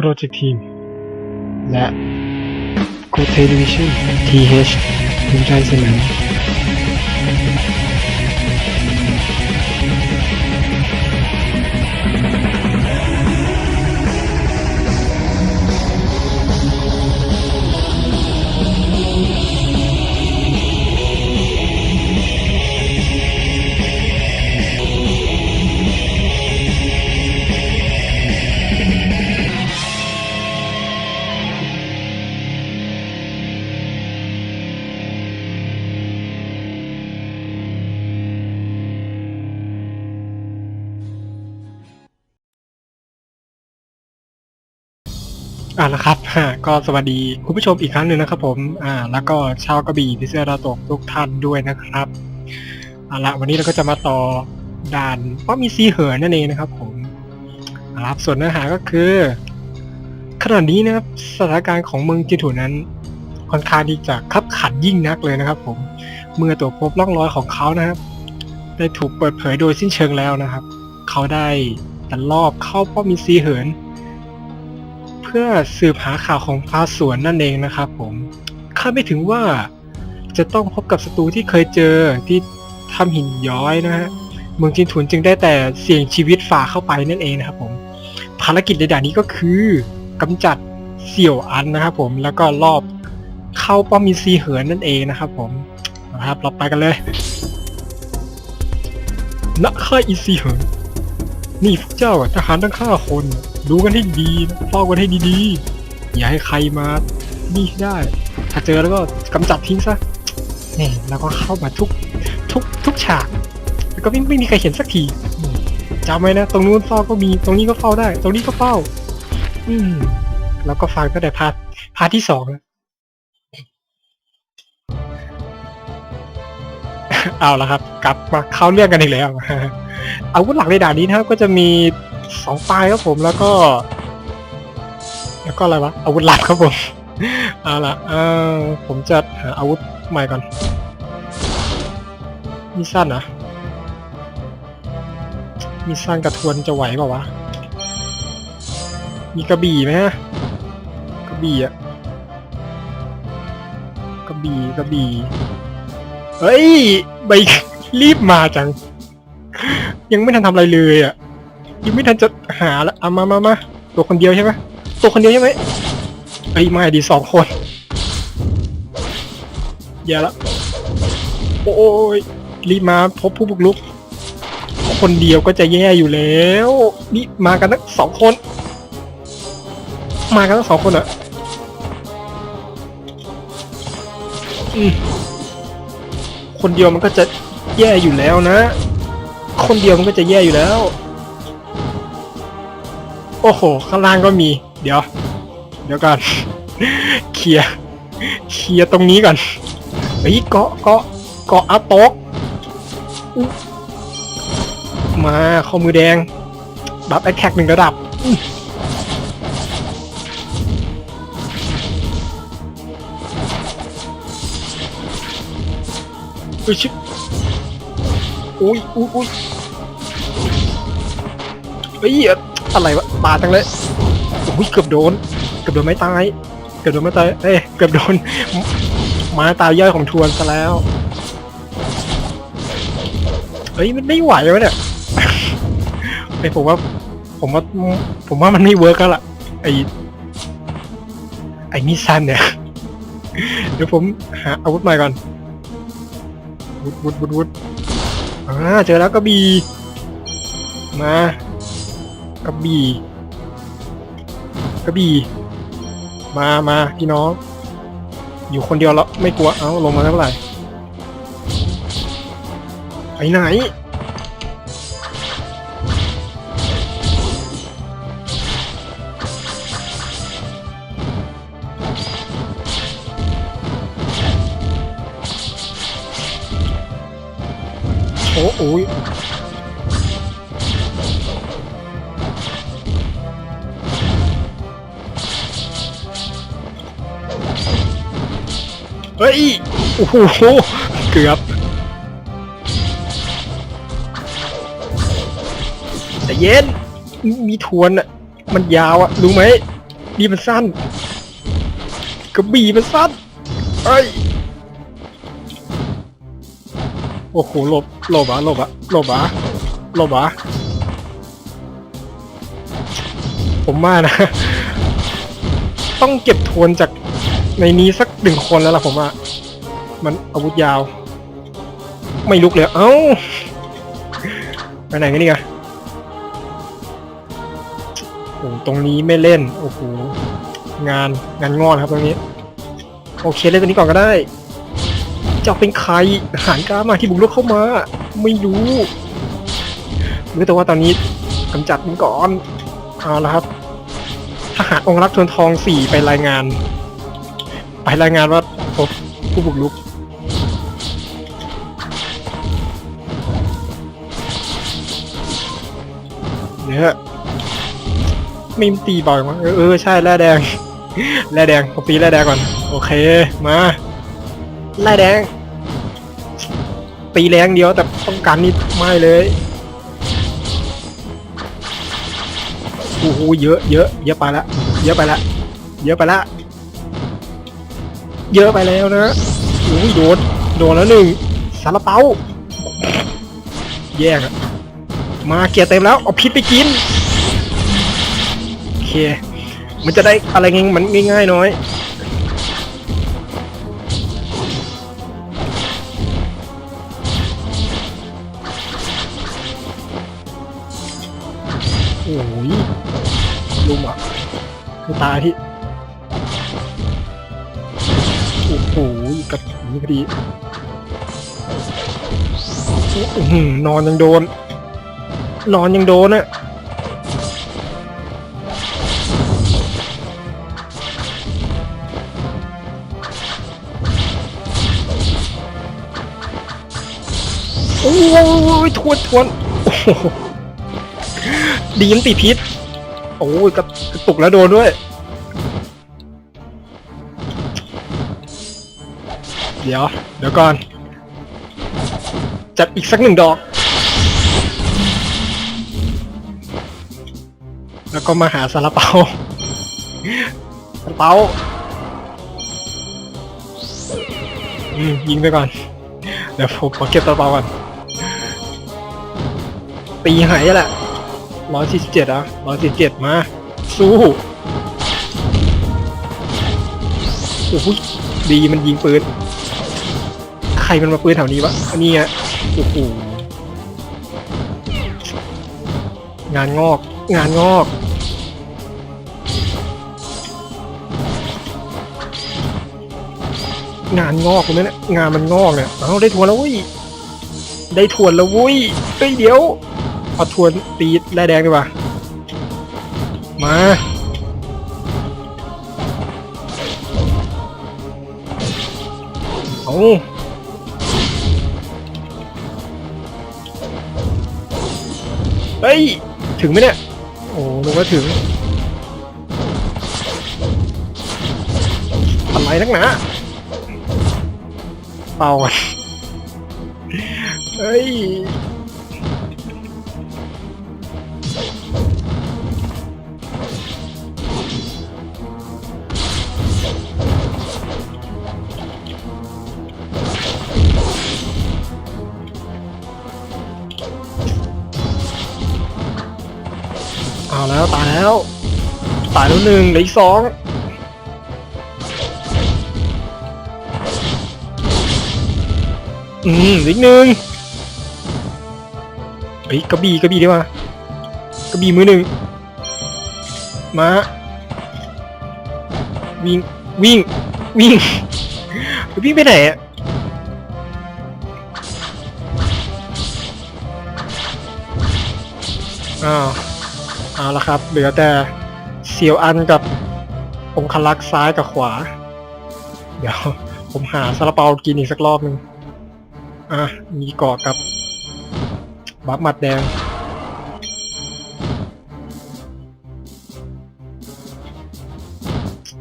โปรเจกต์ทีม และโคเทลวิชั่นทีเอชภูมิใจเสนอ อ่านะครับฮะก็สวัสดีคุณผู้ชมอีกครั้งหนึ่งนะครับผมอ่าแล้วก็ชาวกระบี่พิเศษดาวตกทุกท่านด้วยนะครับเอาละวันนี้เราก็จะมาต่อด่านว่ามีซีเหินนั่นเองนะครับ ผมเอาละครับส่วนเนื้อหาก็คือ ขณะนี้นะครับสถานการณ์ของเมืองจิถุนั้นค่อนข้างที่จะคับขันยิ่งนักเลยนะครับ ผม เมื่อตัวพบร่องรอยของเขานะครับ ได้ถูกเปิดเผยโดยสิ้นเชิงแล้วนะครับ เขาได้ตะลอบเข้าป้อมมีซีเหิน เพื่อสืบหาข่าวของฟ้าสวนนั่นเองนะครับผมคาดไม่ถึงว่าจะต้องพบกับศัตรูที่เคยเจอที่ทำหินย้อยนะฮะเมืองจินถุนจึงได้แต่เสี่ยงชีวิตฝ่าเข้าไปนั่นเองนะครับผมภารกิจในด่านนี้ก็คือกำจัดเสี่ยวอันนะครับผมแล้วก็รอบเข้าป้อมมีซีเหินนั่นเองนะครับผมนะครับเราไปกันเลยณค่ายอีซีเหินนี่พวกเจ้าอะทหารทั้งห้าคน ดูกันให้ดีนะเฝ้ากันให้ดีๆ อย่าให้ใครมานี่ได้ ถ้าเจอแล้วก็กำจัดทิ้งซะนี่แล้วก็เข้ามาทุกทุกทุกฉาก แล้วก็ไม่ไม่มีใครเห็นสักทีจำไว้นะ ตรงนู้นเฝ้าก็มี ตรงนี้ก็เฝ้าได้ ตรงนี้ก็เฝ้า อืม แล้วก็ฟังตั้งแต่พาร์ทพาร์ทที่สองแล้วเอาละครับ กลับมาเข้าเรื่องกันอีกแล้วอาวุธหลักในด่านนี้นะครับก็จะมี สองปลายครับผมแล้วก็ แล้วก็อะไรวะอาวุธหลักครับผม เอาละเออผมจะหาอาวุธใหม่ก่อนมีสั้นเหรอะมีสั้นกระทวนจะไหวเปล่าวะมีกระบี่ไหมฮะกระบี่อะกระบี่กระบี่เฮ้ยใบรีบมาจัง ยังไม่ทันทำอะไรเลยอะ ยังไม่ทันจะหาละเอามามามาตัวคนเดียวใช่ไหมตัวคนเดียวใช่ไหมเอ้ไม่ดีสองคนแย่ละโอ้ยรีบมาพบผู้บุกรุก คนเดียวก็จะแย่อยู่แล้วนี่มากันทั้งสองคน มากันทั้งสองคนอะอืมคนเดียวมันก็จะแย่อยู่แล้วนะ คนเดียวมันก็จะแย่อยู่แล้ว อ้โห ข้างล่างก็มี เดี๋ยว เดี๋ยวก่อน เคลียร์เคลียร์ตรงนี้ก่อนเฮ้ยเกาะเกาะเกาะอาโตกอุ๊ยมาข้อมือแดง บัฟแอคแท็กหนึ่งระดับ อุ้ยชิอุ้ยอุ้ยอุ้ยเฮ้ยอะไรวะ บาดจังเลยอุ้ยเกือบโดน เกือบโดนไม่ตาย เกือบโดนไม่ตาย เอ้ย เกือบโดนมาตายย่อยของทวนซะแล้ว เฮ้ยมันไม่ไหววะเนี่ยไอ้ผมว่า ผมว่า ผมว่ามันไม่เวิร์กแล้วล่ะ ไอไอมิซันเนี่ย เดี๋ยวผมหาอาวุธใหม่ก่อน วุดวุดวุดวุดอ่าเจอแล้วกระบี่มา กระบี่กระบี่มามาพี่น้อง อยู่คนเดียวแล้วไม่กลัว เอ้า ลงมาไม่เท่าไรไปไหน โอ้โหเกือบแต่เย็นมีทวนอะ มันยาวอะ รู้ไหมบีมันสั้นกระบี่มันสั้นเอ้ยโอ้โหหลบหลบอะหลบอะหลบอะหลบอะผมว่านะ ต้องเก็บทวนจากในนี้สักหนึ่งคนแล้วล่ะผมว่า มันอาวุธยาว ไม่ลุกเลย เอ้าไปไหนกันนี่กันโอ้ตรงนี้ไม่เล่น โอ้โห งาน งานงอนครับตรงนี้ โอเคเล่นตัวนี้ก่อนก็ได้จะเป็นใครหารกล้ามาที่บุกรุกเข้ามา ไม่รู้รู้แต่ว่าตอนนี้กำจัดมันก่อน เอาละครับ ทหารองรักษ์ทวนทองสี่ไปรายงาน ไปรายงานว่าพบ ผู้บุกรุกเยอะมีมตีบ่อยมั้งเออเออใช่แร่แดง แร่แดงผมตีแร่แดงก่อน โอเค มา แร่แดง ตีแรงเดียวแต่ต้องการนี่ไม่เลยโอ้โหเยอะเยอะเยอะไปละ เยอะไปละ เยอะไปละ เยอะไปแล้วนะโอ้ยโดนโดนแล้วหนึ่งซาลาเปาแย่งอะมาเกียร์เต็มแล้วเอาพิษไปกินโอเค มันจะได้อะไรง่ายมันง่ายๆน้อยโอ้ยลุมอะคือตายที่ นี่พอดีนอนยังโดน นอนยังโดนอะโอ้ยทวนทวนดีมันติพิษ โอ้ยกระกระตุกแล้วโดนด้วย เดี๋ยว เดี๋ยวก่อน จัดอีกสักหนึ่งดอก แล้วก็มาหาซาลาเปาซาลาเปาอืมยิงไปก่อน เดี๋ยวผมขอเก็บซาลาเปาก่อน ตีหายแหละร้อยสี่สิบเจ็ดอะร้อยสี่สิบเจ็ดมา สู้โอ้โหดีมันยิงปืน ใครมันมาปืนแถวนี้วะอันนี้อะโอ้โหงานงอก งานงอก งานงอกตรงนี้เนี่ยงานมันงอกเนี่ยเอาได้ทวนแล้วเว้ยได้ทวนแล้วเว้ยเฮ้ยเดี๋ยวเอาทวนตีแร่แดงดีกว่ามาเอ เฮ้ย ถึงไหมเนี่ย โอ้นึกว่าถึง อะไรนักหนาเป่าก่อนเฮ้ย แล้วหนึ่งเหลืออีกสองอืมอีกหนึ่งเฮ้ยกระบี่กระบี่ดีกว่ากระบี่มือหนึ่งมาวิ่งวิ่งวิ่งวิ่งไปไหนอะอ้าวเอาละครับ เหลือแต่ เซียวอันกับองคลักษ์ซ้ายกับขวา เดี๋ยว ผมหาซาลาเปากินอีกสักรอบหนึ่งอะ มีเกาะกับ บัฟหมัดแดง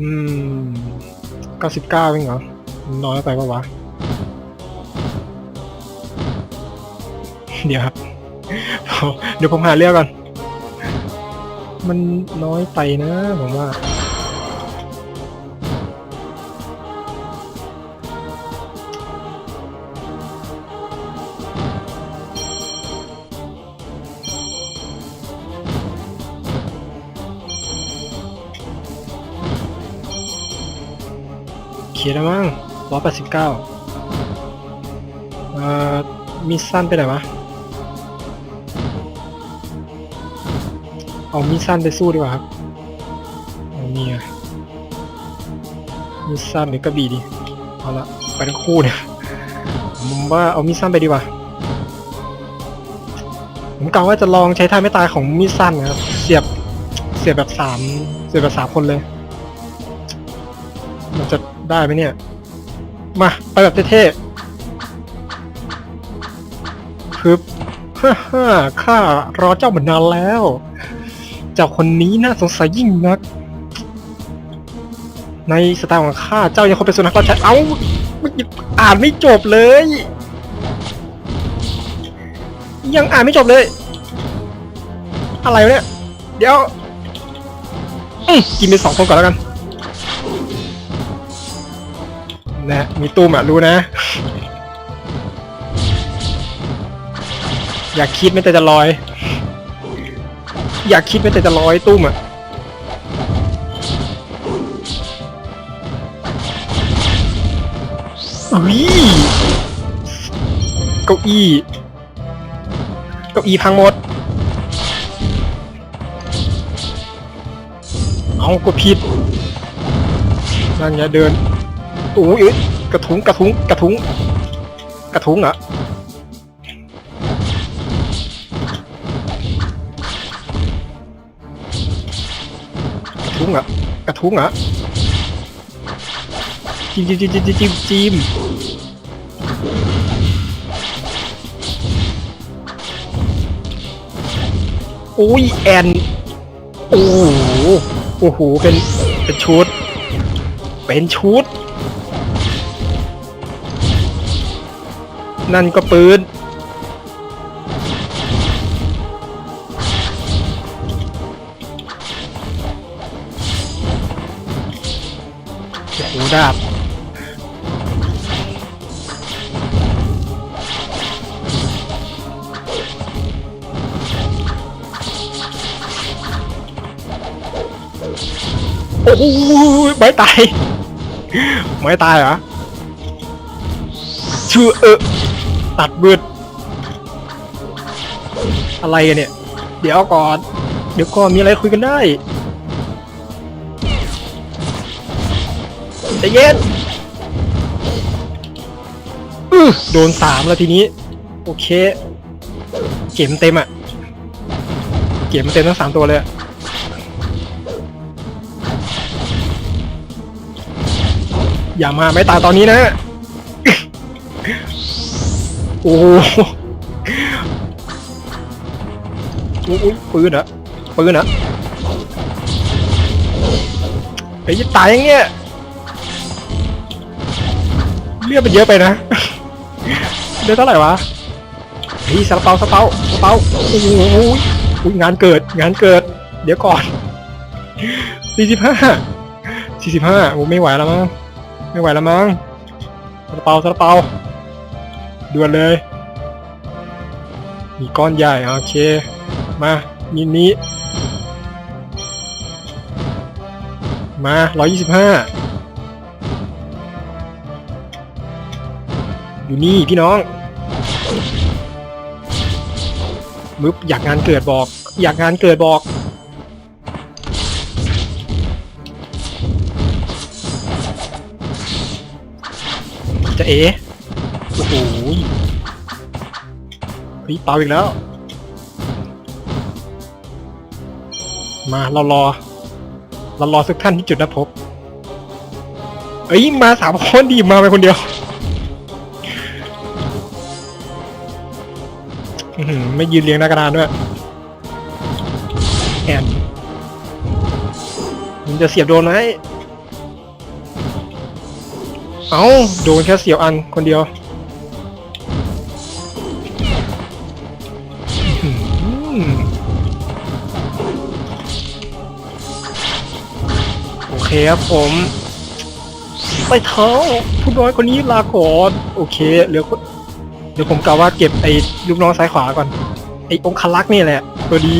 อืมเก้าสิบเก้าเองเหรอ น้อยไปปะวะ เดี๋ยวครับ เดี๋ยวผมหาเรื่องก่อน มันน้อยไปนะผมว่าเขียนแล้วมั้งร้อยแปดสิบเก้าอ่อ มิสสั้นไปไหนวะ เอามิสซันไปสู้ดีกว่าครับเอานี่ไงมิสซันหรือกระบี่ดีเอาละไปทั้งคู่เนี่ยผมว่าเอามิสซันไปดีกว่าผมกะว่าจะลองใช้ท่าไม่ตายของมิสซันนะครับเสียบเสียบแบบสามเสียบแบบสามคนเลย มันจะได้ไหมเนี่ย มาไปแบบเท่ๆพึบฮ่าฮ่าข้ารอเจ้ามานานแล้ว เจ้าคนนี้น่าสงสัยยิ่งนัก ในสไตล์ของข้าเจ้ายังคงเป็นสุนัขรับใช้เอ้ามันอ่านไม่จบเลย ยังอ่านไม่จบเลย อะไรเนี่ย เดี๋ยวกินไปสองคนก่อนแล้วกันนะมีตู้มอะรู้นะ อยากคิดไม่แต่จะลอย อยากคิดไม่แต่จะลอยตุ้มอะอุ้ยเก้าอี้ เก้าอี้พังหมด เอาก็ผิดนั่นไงเดินโอ้ยกระทุ้งกระทุ้งกระทุ้งกระทุ้งเหรอะ งอะกระทุ้งอะจิ้มจิ้มจิ้มจิ้มจิ้มจิ้มโอ้ยแอนโอ้โหโอ้โหเป็นเป็นชุด เป็นชุด นั่นก็ปืน โอ้ดาบโอ้โหไม่ตายไม่ตายเหรอชื่อเออตัดบืดอะไรกันเนี่ย เดี๋ยวก่อน เดี๋ยวก่อนมีอะไรคุยกันได้ ใจเย็นอื้อโดนสามแล้วทีนี้ โอเค เก็บมันเต็มอะ เก็บมันเต็มทั้งสามตัวเลยอะอย่ามาไม่ตายตอนนี้นะ โอ้โหอุ๊ยปืนเหรอะปืนเหรอะไอ้ยตายอย่างเงี้ย เลือดมันเยอะไปนะเลือดเท่าไหร่วะเฮ้ยสเปาสะเปาสะเปาโอ้โหอุ๊ยงานเกิดงานเกิด เดี๋ยวก่อนสี่สิบห้าสี่สิบห้าโอ้ไม่ไหวแล้วมั้งไม่ไหวแล้วมั้งซาลเปาซาลเปาด่วนเลย มีก้อนใหญ่โอเค มามินิมาร้ อยู่นี่พี่น้องมึบอยากงานเกิดบอก อยากงานเกิดบอก จะเอโอ้โหเฮ้ยเปาอีกแล้ว มาเรารอ เรารอสักท่านที่จุดนัดพบ เอ้ยมาสามคนดีมาไปคนเดียว ไม่ยืนเรียงหน้ากระดานด้วยแอนมันจะเสียบโดนไหมเอาโดนแค่เสียวอันคนเดียวโอเคครับผม ไปเท้าผู้น้อยคนนี้ลาก่อน โอเคเหลือคน ดี๋ยวผมกะว่าเก็บไอ้ลูกน้องซ้ายขวาก่อน ไอ้องคลักษ์นี่แหละ ตัวดี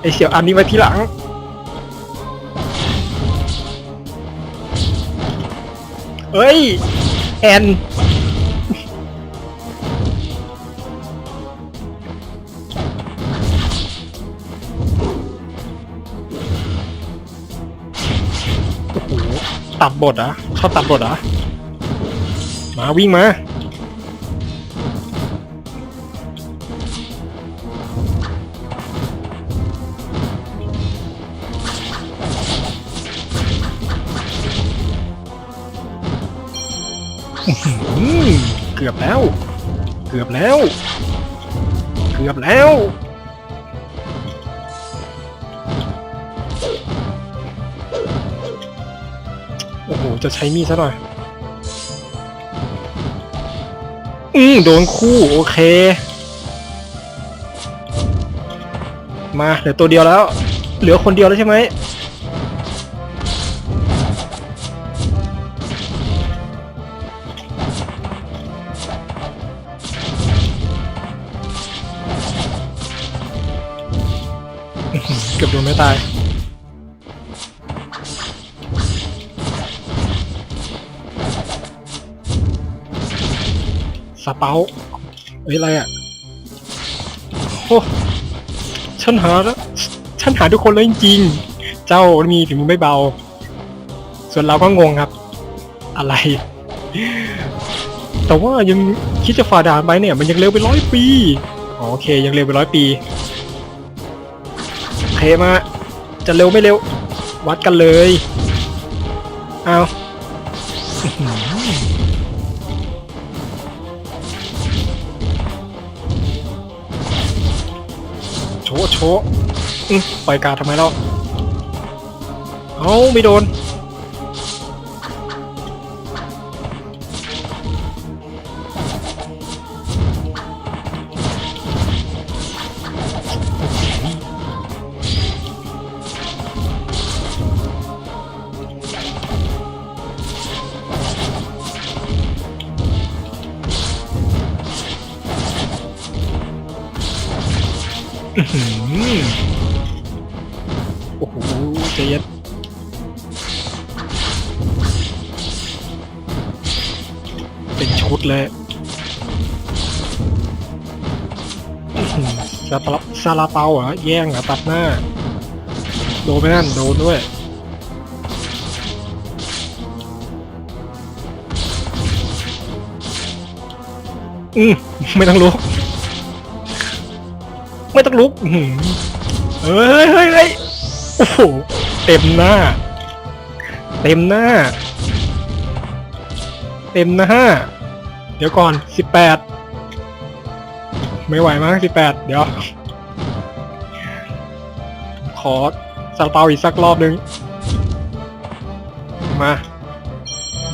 ไอ้เสียวอันนี้ไว้ทีหลัง เอ้ย แอน โอ้โห ตัดบทเหรอะชอบตัดบทเหรอะ มาวิ่งมา กือบแล้ว เกือบแล้ว เกือบแล้ว โอ้โห จะใช้มีดซะหน่อย อืมโดนคู่ โอเค มาเหลือตัวเดียวแล้ว เหลือคนเดียวแล้วใช่ไหม เอ้ยอะไรอะโอ้ฉันหาแล้วฉันหาทุกคนแล้วจริงๆเจ้ามีถึงมือไม่เบา ส่วนเราก็งงครับ อะไร แต่ว่ายังคิดจะฝ่าด่านไปเนี่ย มันยังเร็วไปร้อยปีอ๋อโอเคยังเร็วไปร้อยปีโอเคมา จะเร็วไม่เร็ว วัดกันเลย เอา โอ้ปล่อยการทำไมเรา เอาไม่โดน เลยซาปาซาลาเปาเหรอแย่งเหรอตัดหน้า โดนไปนั่นโดนด้วยอืมไม่ต้องลุก ไม่ต้องลุกเฮ้ยเฮ้ยเฮ้ยโอ้โหเต็มหน้า เต็มหน้า เต็มหน้า เดี๋ยวก่อนสิบแปดไม่ไหวมั้งสิบแปดเดี๋ยว ขอซาลาเปาอีกสักรอบหนึ่งมา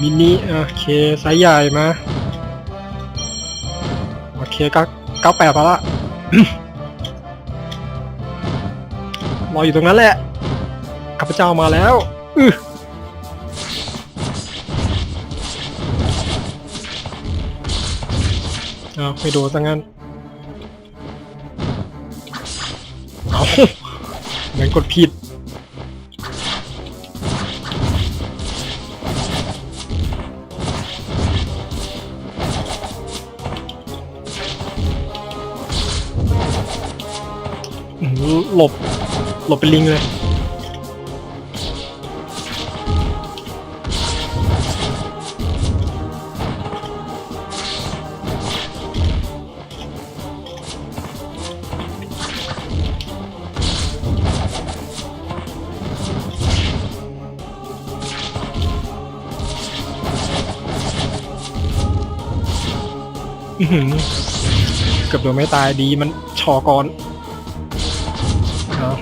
มินิโอเคไซส์ใหญ่มา โอเคก็เก้าแปดพอละรออยู่ตรงนั้นแหละข้าพเจ้ามาแล้ว อือ เอาไม่โดนซะงั้น เอาเหมือนกดผิดอื้อหือหลบ หลบเป็นลิงเลย เกือบโดนไม่ตายดีมันชอก่อนเอา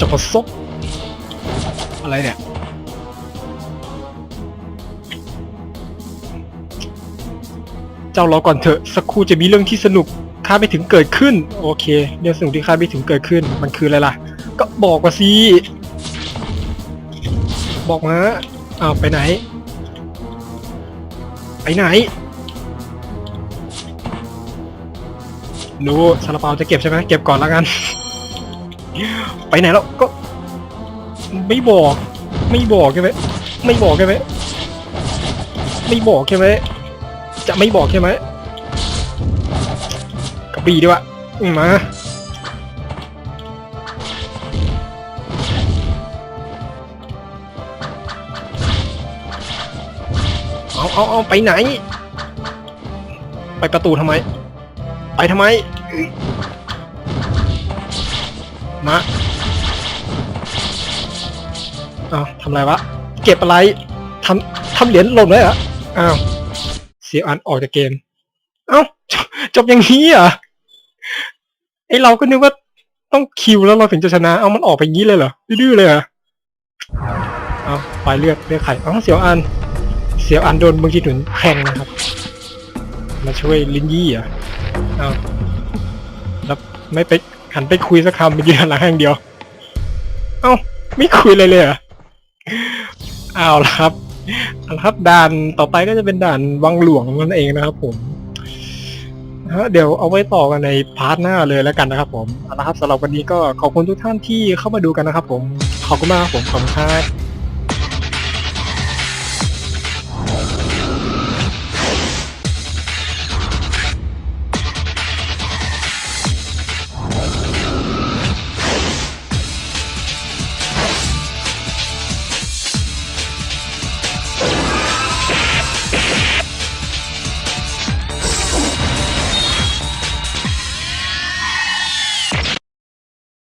จะประสบอะไรเนี่ย เจ้ารอก่อนเถอะ สักครู่จะมีเรื่องที่สนุกคาดไม่ถึงเกิดขึ้น โอเคเรื่องสนุกที่คาดไม่ถึงเกิดขึ้น มันคืออะไรล่ะ ก็บอกมาสิบอกมาอ้าวไปไหน ไปไหนรู้ซาลาเปาจะเก็บใช่ไหมเก็บก่อนแล้วกัน ไปไหนแล้วก็ไม่บอก ไม่บอกใช่ไหมไม่บอกใช่ไหมไม่บอกใช่ไหม จะไม่บอกใช่ไหมกระบี่ดีวะอืมาเอาเอาเอาไปไหน ไปประตูทำไม ไปทำไม มาเอาทำอะไรวะ เก็บอะไรทำทำเหรียญหล่นเลยเหรออ้าว สียอันออกจากเกม เอ้าจบจบอย่างนี้เหรอไอเราก็นึกว่าต้องคิวแล้วเราถึงจะชนะ เอามันออกไปงี้เลยเหรอ ดื้อเลยเหรอเอาไปเลือกเลือกใครเอ้าเสียวอัน เสียวอันโดนมือที่หนุนแข่งนะครับ มาช่วยลินยี่อะเอาแล้วไม่ไปหันไปคุยสักคำไปยืนหันลังอย่งเดียว เอ้าไม่คุยเลยเลยเหรอเอาละครับ ครับด่านต่อไปก็จะเป็นด่านวังหลวงนั่นเองนะครับผมฮะเดี๋ยวเอาไว้ต่อกันในพาร์ทหน้าเลยแล้วกันนะครับผมเอาละครับสำหรับวันนี้ก็ขอบคุณทุกท่านที่เข้ามาดูกันนะครับผมขอบคุณมากครับผมขอบคุณครับ